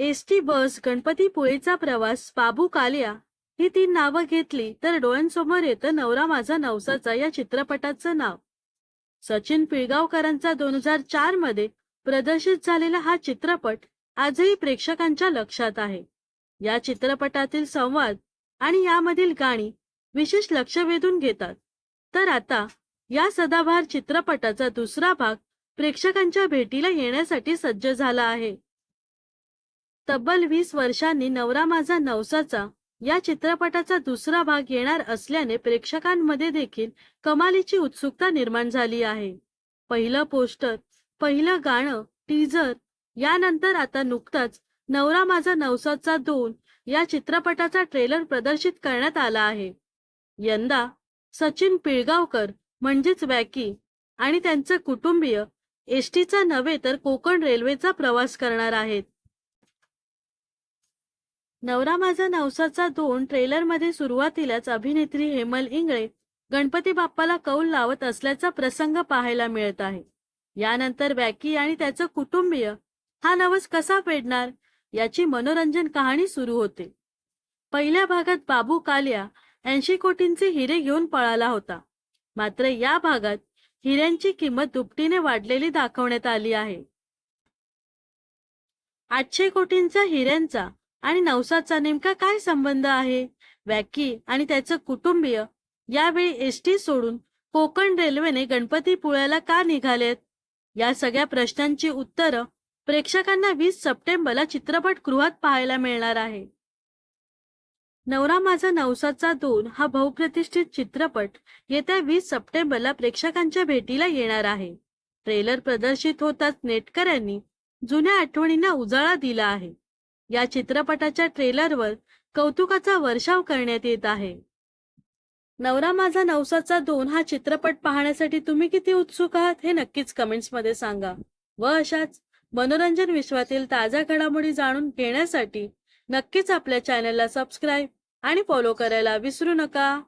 S T bus गणपतीपुळेचा प्रवास बाबू कालिया ही तीन नावं घेतली तर डोळ्यांसमोर येतं नवरा माझा नवसाचा या चित्रपटाचं नाव. सचिन पिळगावकरांचा दोन हजार चारमध्ये प्रदर्शित झालेला हा चित्रपट आजही प्रेक्षकांच्या लक्षात आहे. या चित्रपटातील संवाद आणि यामधील गाणी विशेष लक्ष वेधून घेतात. तर आता या सदाबहार चित्रपटाचा दुसरा भाग प्रेक्षकांच्या भेटीला येण्यासाठी सज्ज झाला आहे. तब्बल वीस वर्षांनी नवरा माझा नवसाचा या चित्रपटाचा दुसरा भाग येणार असल्याने प्रेक्षकांमध्ये देखील कमालीची उत्सुकता निर्माण झाली आहे. पहिलं पोस्टर पहिलं गाणं टीजर यानंतर आता नुकताच नवरा माझा नवसाचा दोन या चित्रपटाचा ट्रेलर प्रदर्शित करण्यात आला आहे. यंदा सचिन पिळगावकर म्हणजेच वॅकी आणि त्यांचे कुटुंबीय एसटीचा नव्हे तर कोकण रेल्वेचा प्रवास करणार आहेत. नवरा माझा नवसाचा दोन ट्रेलरमध्ये सुरुवातीलाच अभिनेत्री हेमल इंगळे गणपती बाप्पाला कौल लावत असल्याचा प्रसंग पाहायला मिळत आहे. यानंतर बॅकी आणि त्याचं कुटुंबीय हा नवस कसा फेडणार? याची मनोरंजन कहाणी सुरू होते. पहिल्या भागात बाबू कालिया ऐंशी कोटींचे हिरे घेऊन पळाला होता. मात्र या भागात हिऱ्यांची किंमत दुपटीने वाढलेली दाखवण्यात आली आहे. आठशे कोटींचा हिऱ्यांचा आणि नवसाचा नेमका काय संबंध आहे? वॅकी आणि त्याचं कुटुंबीय यावेळी एसटी सोडून कोकण रेल्वेने गणपतीपुळ्याला का निघालेत? या सगळ्या प्रश्नांची उत्तरं प्रेक्षकांना वीस सप्टेंबरला चित्रपटगृहात पाहायला मिळणार आहे. नवरा माझा नवसाचा दोन हा बहुप्रतिष्ठित चित्रपट येत्या वीस सप्टेंबरला प्रेक्षकांच्या भेटीला येणार आहे. ट्रेलर प्रदर्शित होताच नेटकऱ्यांनी जुन्या आठवणींना उजाळा दिला आहे. या चित्रपटाच्या ट्रेलरवर कौतुकाचा वर्षाव करण्यात येत आहे. नवरा माझा नवसाचा दोन हा चित्रपट पाहण्यासाठी तुम्ही किती उत्सुक आहात हे नक्कीच कमेंट्समध्ये सांगा. व अशाच मनोरंजन विश्वातील ताज्या घडामोडी जाणून घेण्यासाठी नक्कीच आपल्या चॅनलला सबस्क्राईब आणि फॉलो करायला विसरू नका.